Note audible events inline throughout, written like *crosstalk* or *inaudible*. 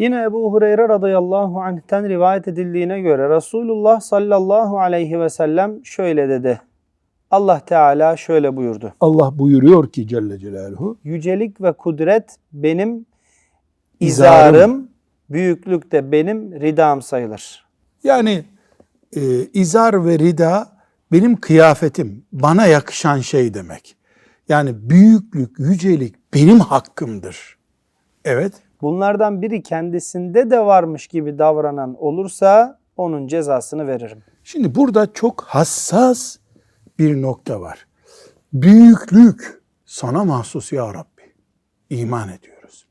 Yine Ebu Hureyre radıyallahu anh'ten rivayet edildiğine göre Resulullah sallallahu aleyhi ve sellem şöyle dedi. Allah Teala şöyle buyurdu. Allah buyuruyor ki Celle Celaluhu Yücelik ve kudret benim İzarım. izarım, büyüklük de benim ridam sayılır. yani e, izar ve rida benim kıyafetim, bana yakışan şey demek. Yani büyüklük, yücelik benim hakkımdır. Evet. Bunlardan biri kendisinde de varmış gibi davranan olursa onun cezasını veririm. Şimdi burada çok hassas bir nokta var. Büyüklük sana mahsus ya Rabbi. İman ediyoruz.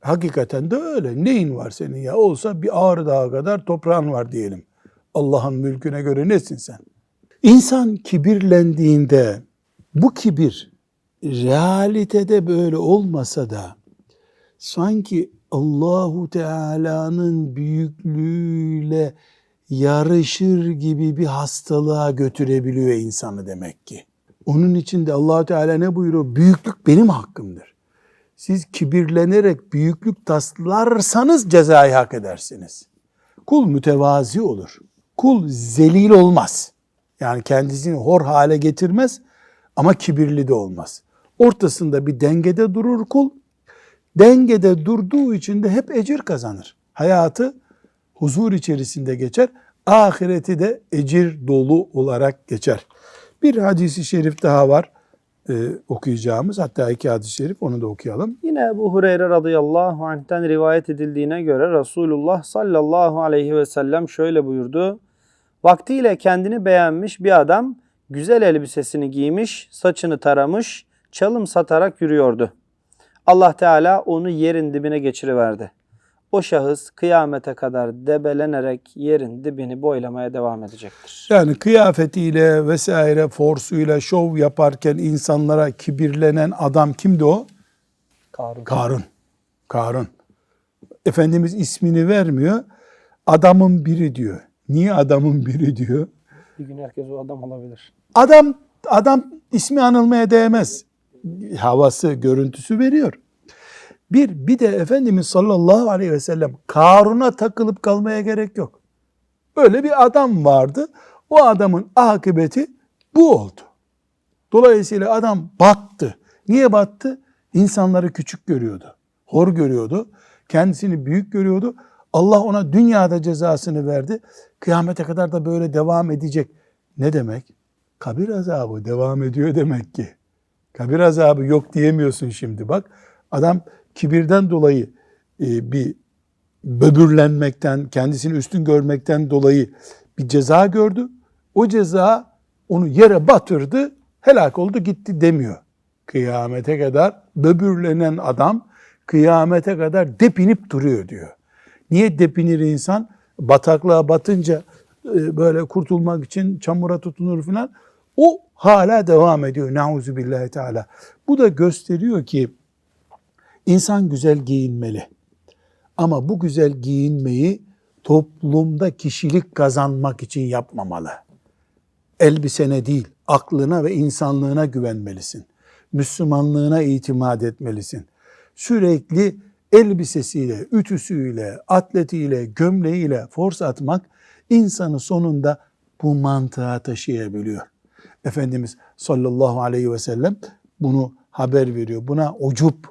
Hakikaten de öyle. Neyin var senin ya? Olsa bir ağrı dağı kadar toprağın var diyelim. Allah'ın mülküne göre nesin sen? İnsan kibirlendiğinde bu kibir realitede böyle olmasa da sanki Allahu Teala'nın büyüklüğüyle yarışır gibi bir hastalığa götürebiliyor insanı demek ki. Onun için de Allahu Teala ne buyuruyor? Büyüklük benim hakkımdır. Siz kibirlenerek büyüklük taslarsanız cezayı hak edersiniz. Kul mütevazi olur. Kul zelil olmaz. Yani kendisini hor hale getirmez ama kibirli de olmaz. Ortasında bir dengede durur kul. Dengede durduğu için de hep ecir kazanır. Hayatı huzur içerisinde geçer. Ahireti de ecir dolu olarak geçer. Bir hadisi şerif daha var e, okuyacağımız. Hatta iki hadis-i şerif onu da okuyalım. Yine Ebu Hureyre radıyallahu anh'ten rivayet edildiğine göre Resulullah sallallahu aleyhi ve sellem şöyle buyurdu. Vaktiyle kendini beğenmiş bir adam güzel elbisesini giymiş, saçını taramış, çalım satarak yürüyordu. Allah Teala onu yerin dibine geçiriverdi. O şahıs kıyamete kadar debelenerek yerin dibini boylamaya devam edecektir. Yani kıyafetiyle vesaire forsuyla şov yaparken insanlara kibirlenen adam kimdi o? Karun. Karun. Karun. Efendimiz ismini vermiyor. Adamın biri diyor. Niye adamın biri diyor? Bir gün herkes o adam olabilir. Adam adam ismi anılmaya değmez. Havası, görüntüsü veriyor. Bir, bir de Efendimiz sallallahu aleyhi ve sellem Karun'a takılıp kalmaya gerek yok. Böyle bir adam vardı. O adamın akıbeti bu oldu. Dolayısıyla adam battı. Niye battı? İnsanları küçük görüyordu. Hor görüyordu. Kendisini büyük görüyordu. Allah ona dünyada cezasını verdi. Kıyamete kadar da böyle devam edecek. Ne demek? Kabir azabı devam ediyor demek ki. Kabir azabı yok diyemiyorsun şimdi bak. Adam kibirden dolayı e, bir böbürlenmekten, kendisini üstün görmekten dolayı bir ceza gördü. O ceza onu yere batırdı, helak oldu gitti demiyor. Kıyamete kadar böbürlenen adam kıyamete kadar depinip duruyor diyor. Niye depinir insan? Bataklığa batınca e, böyle kurtulmak için çamura tutunur falan. O hala devam ediyor. Nauzu billahi teala. Bu da gösteriyor ki insan güzel giyinmeli. Ama bu güzel giyinmeyi toplumda kişilik kazanmak için yapmamalı. Elbisene değil, aklına ve insanlığına güvenmelisin. Müslümanlığına itimat etmelisin. Sürekli elbisesiyle, ütüsüyle, atletiyle, gömleğiyle force atmak insanı sonunda bu mantığa taşıyabiliyor. Efendimiz sallallahu aleyhi ve sellem bunu haber veriyor. Buna ucup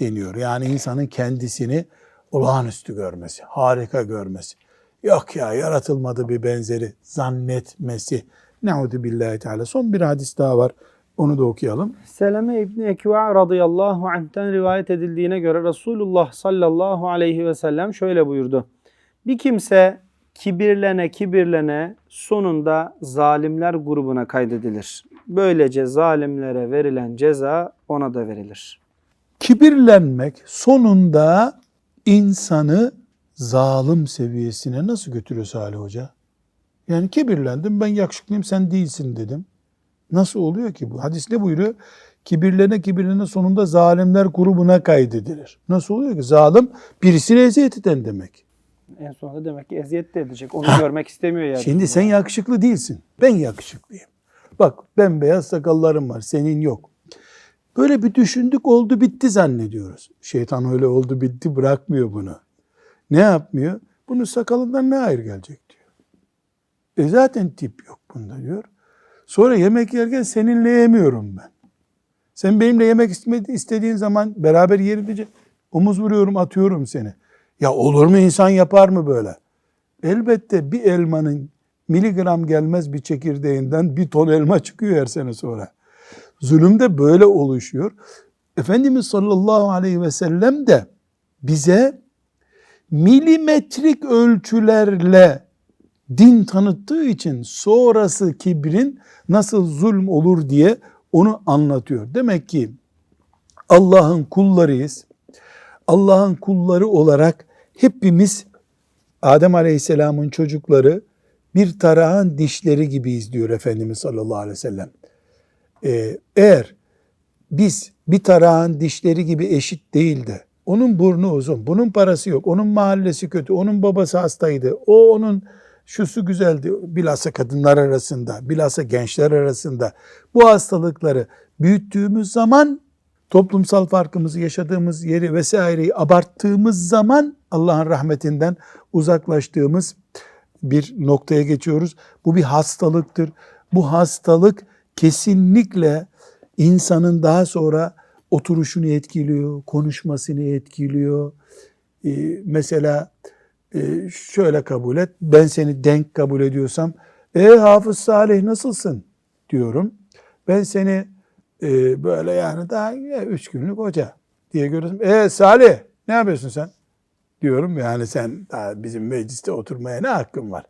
deniyor. Yani insanın kendisini olağanüstü görmesi, harika görmesi. Yok ya yaratılmadı bir benzeri zannetmesi. Neuzu billahi teala. Son bir hadis daha var. Onu da okuyalım. Seleme İbni Ekva radıyallahu anh'ten rivayet edildiğine göre Resulullah sallallahu aleyhi ve sellem şöyle buyurdu. Bir kimse kibirlene kibirlene sonunda zalimler grubuna kaydedilir. Böylece zalimlere verilen ceza ona da verilir. Kibirlenmek sonunda insanı zalim seviyesine nasıl götürüyor Salih Hoca? Yani kibirlendim ben yakışıklıyım sen değilsin dedim. Nasıl oluyor ki bu? Hadis ne buyuruyor? Kibirlene kibirlene sonunda zalimler grubuna kaydedilir. Nasıl oluyor ki? Zalim birisini eziyet eden demek. En sonunda demek ki eziyet de edecek. Onu görmek istemiyor yani. Şimdi sen yakışıklı değilsin. Ben yakışıklıyım. Bak ben beyaz sakallarım var senin yok. Böyle bir düşündük oldu bitti zannediyoruz. Şeytan öyle oldu bitti bırakmıyor bunu. Ne yapmıyor? Bunun sakalından ne hayır gelecek diyor. E zaten tip yok bunda diyor. Sonra yemek yerken seninle yemiyorum ben. Sen benimle yemek istediğin zaman beraber yiyelim diyecek. Omuz vuruyorum atıyorum seni. Ya olur mu insan yapar mı böyle? Elbette bir elmanın miligram gelmez bir çekirdeğinden bir ton elma çıkıyor her sene sonra. Zulüm de böyle oluşuyor. Efendimiz sallallahu aleyhi ve sellem de bize milimetrik ölçülerle din tanıttığı için sonrası kibrin nasıl zulm olur diye onu anlatıyor. Demek ki Allah'ın kullarıyız. Allah'ın kulları olarak hepimiz Adem Aleyhisselam'ın çocukları bir tarağın dişleri gibiyiz diyor Efendimiz sallallahu aleyhi ve sellem. Ee, eğer biz bir tarağın dişleri gibi eşit değil de onun burnu uzun, bunun parası yok, onun mahallesi kötü, onun babası hastaydı, o onun şusu güzeldi, bilhassa kadınlar arasında, bilhassa gençler arasında bu hastalıkları büyüttüğümüz zaman toplumsal farkımızı yaşadığımız yeri vesaireyi abarttığımız zaman Allah'ın rahmetinden uzaklaştığımız bir noktaya geçiyoruz. Bu bir hastalıktır. Bu hastalık kesinlikle insanın daha sonra oturuşunu etkiliyor, konuşmasını etkiliyor. Ee, mesela e, şöyle kabul et, ben seni denk kabul ediyorsam, e Hafız Salih nasılsın diyorum. Ben seni e, böyle yani daha ya, üç günlük hoca diye görüyorsun. E Salih ne yapıyorsun sen? Diyorum yani sen daha bizim mecliste oturmaya ne hakkın var?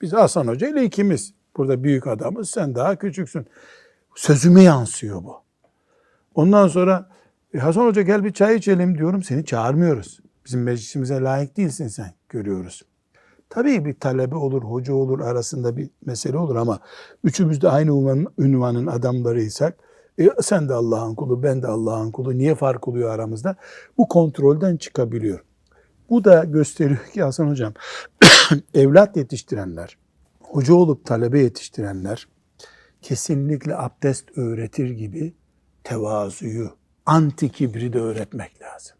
Biz Hasan Hoca ile ikimiz. Burada büyük adamız sen daha küçüksün. Sözüme yansıyor bu. Ondan sonra "E, Hasan Hoca gel bir çay içelim diyorum. Seni çağırmıyoruz. Bizim meclisimize layık değilsin sen görüyoruz. Tabii bir talebe olur, hoca olur arasında bir mesele olur ama üçümüz de aynı ünvanın, adamlarıysak e, sen de Allah'ın kulu, ben de Allah'ın kulu. Niye fark oluyor aramızda? Bu kontrolden çıkabiliyor. Bu da gösteriyor ki Hasan Hocam, *coughs* evlat yetiştirenler, hoca olup talebe yetiştirenler kesinlikle abdest öğretir gibi tevazuyu, anti kibri de öğretmek lazım.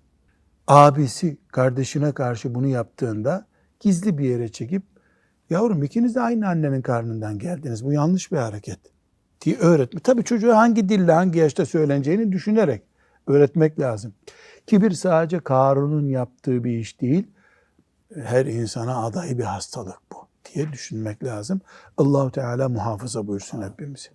Abisi kardeşine karşı bunu yaptığında gizli bir yere çekip yavrum ikiniz de aynı annenin karnından geldiniz. Bu yanlış bir hareket diye öğretme. Tabii çocuğa hangi dille hangi yaşta söyleneceğini düşünerek öğretmek lazım. Kibir sadece Karun'un yaptığı bir iş değil. Her insana aday bir hastalık bu diye düşünmek lazım. Allahu Teala muhafaza buyursun hepimizi.